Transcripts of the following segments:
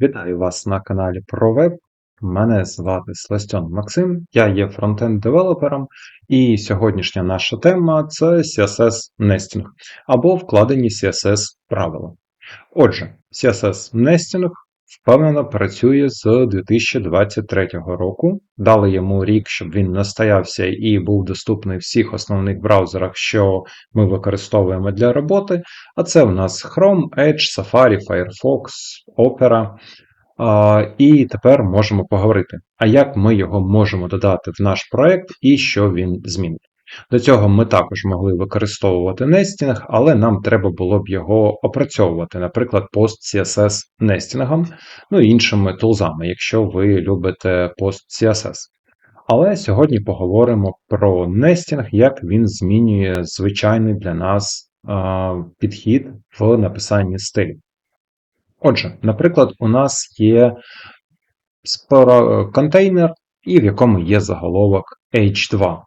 Вітаю вас на каналі ProWeb. Мене звати Сластьон Максим, я є фронтенд-девелопером, і сьогоднішня наша тема це CSS Nesting або вкладені CSS правила. Отже, CSS Nesting впевнено працює з 2023 року. Дали йому рік, щоб він настоявся і був доступний в всіх основних браузерах, що ми використовуємо для роботи. А це у нас Chrome, Edge, Safari, Firefox, Opera. І тепер можемо поговорити, а як ми його можемо додати в наш проект і що він змінить. До цього ми також могли використовувати нестінг, але нам треба було б його опрацьовувати, наприклад, post-CSS нестінгом, ну і іншими тулзами, якщо ви любите post-CSS. Але сьогодні поговоримо про нестінг, як він змінює звичайний для нас підхід в написанні стилів. Отже, наприклад, у нас є контейнер, і в якому є заголовок H2.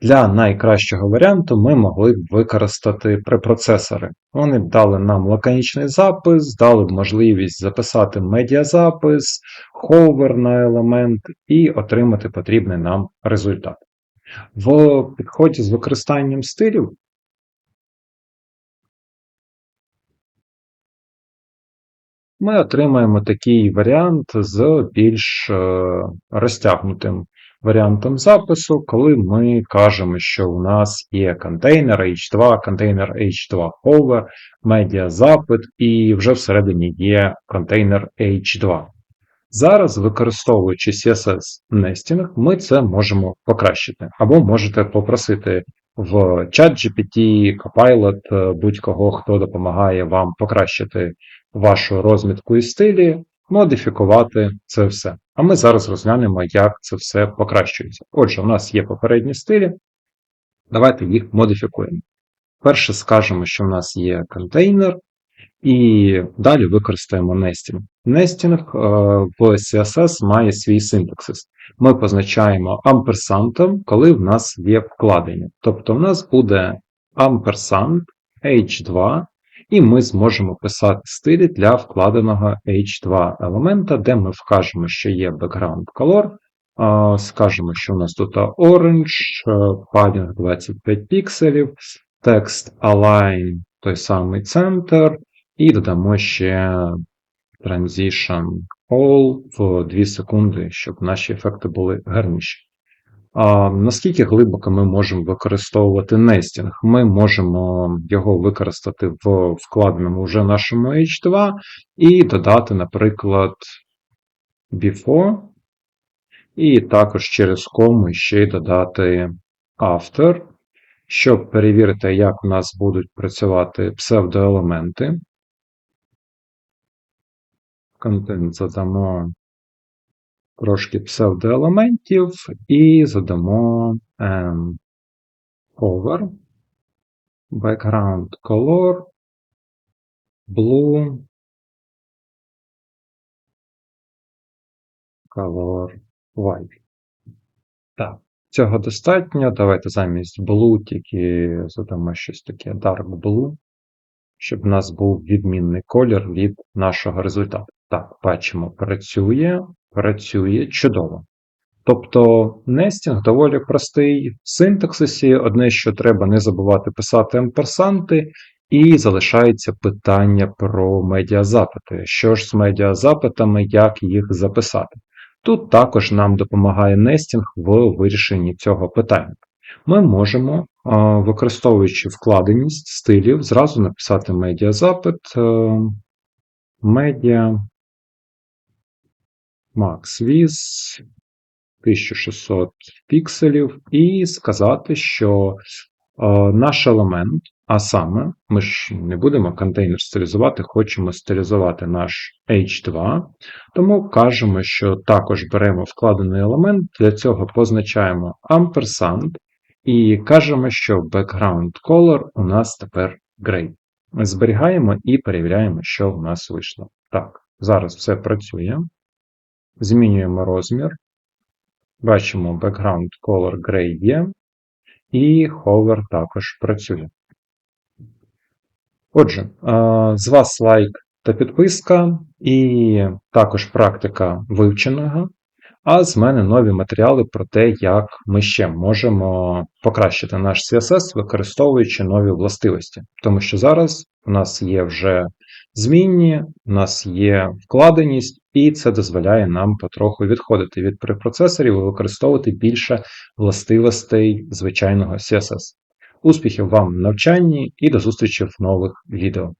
Для найкращого варіанту ми могли б використати препроцесори. Вони б дали нам лаконічний запис, дали б можливість записати медіазапис, ховер на елемент і отримати потрібний нам результат. В підході з використанням стилів ми отримаємо такий варіант з більш е, розтягнутим варіантом запису, коли ми кажемо, що у нас є контейнер H2, контейнер H2 Hover, медіазапит, і вже всередині є контейнер H2. Зараз, використовуючи CSS Nesting, ми це можемо покращити. Або можете попросити в ChatGPT, Copilot, е, будь-кого, хто допомагає вам покращити вашу розмітку і стилі, модифікувати це все. А ми зараз розглянемо, як це все покращується. Отже, у нас є попередні стилі. Давайте їх модифікуємо. Перше скажемо, що в нас є контейнер, і далі використаємо нестінг. Нестінг в CSS має свій синтаксис. Ми позначаємо амперсантом, коли в нас є вкладення. Тобто в нас буде амперсант h2 і ми зможемо писати стилі для вкладеного H2 елемента, де ми вкажемо, що є background color. Скажемо, що у нас тут orange, padding 25 пікселів, text align той самий центр, і додамо ще transition all в 2 секунди, щоб наші ефекти були гарніші. Наскільки глибоко ми можемо використовувати нестінг? Ми можемо його використати в вкладеному вже нашому H2 і додати, наприклад, before, і також через кому ще й додати after, щоб перевірити, як у нас будуть працювати псевдоелементи. Контент задамо трошки псевдоелементів і задамо um, over, background color, blue, color white. Так, цього достатньо. Давайте замість blue тільки задамо щось таке dark blue, щоб у нас був відмінний колір від нашого результату. Так, бачимо, працює працює чудово. Тобто нестінг доволі простий в синтаксисі. Одне, що треба не забувати писати амперсанти, і залишається питання про медіазапити. Що ж з медіазапитами, як їх записати? Тут також нам допомагає нестінг в вирішенні цього питання. Ми можемо, використовуючи вкладеність стилів, зразу написати медіазапит, е, медіа MaxViz 1600 пікселів, і сказати, що е, наш елемент, а саме, ми ж не будемо контейнер стилізувати, хочемо стилізувати наш H2, тому кажемо, що також беремо вкладений елемент, для цього позначаємо ampersand і кажемо, що background color у нас тепер gray. Зберігаємо і перевіряємо, що в нас вийшло. Так, зараз все працює. Змінюємо розмір. Бачимо background color gray є, і hover також працює. Отже, з вас лайк та підписка, і також практика вивченого. А з мене нові матеріали про те, як ми ще можемо покращити наш CSS, використовуючи нові властивості. Тому що зараз у нас є вже змінні, у нас є вкладеність, і це дозволяє нам потроху відходити від препроцесорів і використовувати більше властивостей звичайного CSS. Успіхів вам в навчанні і до зустрічі в нових відео.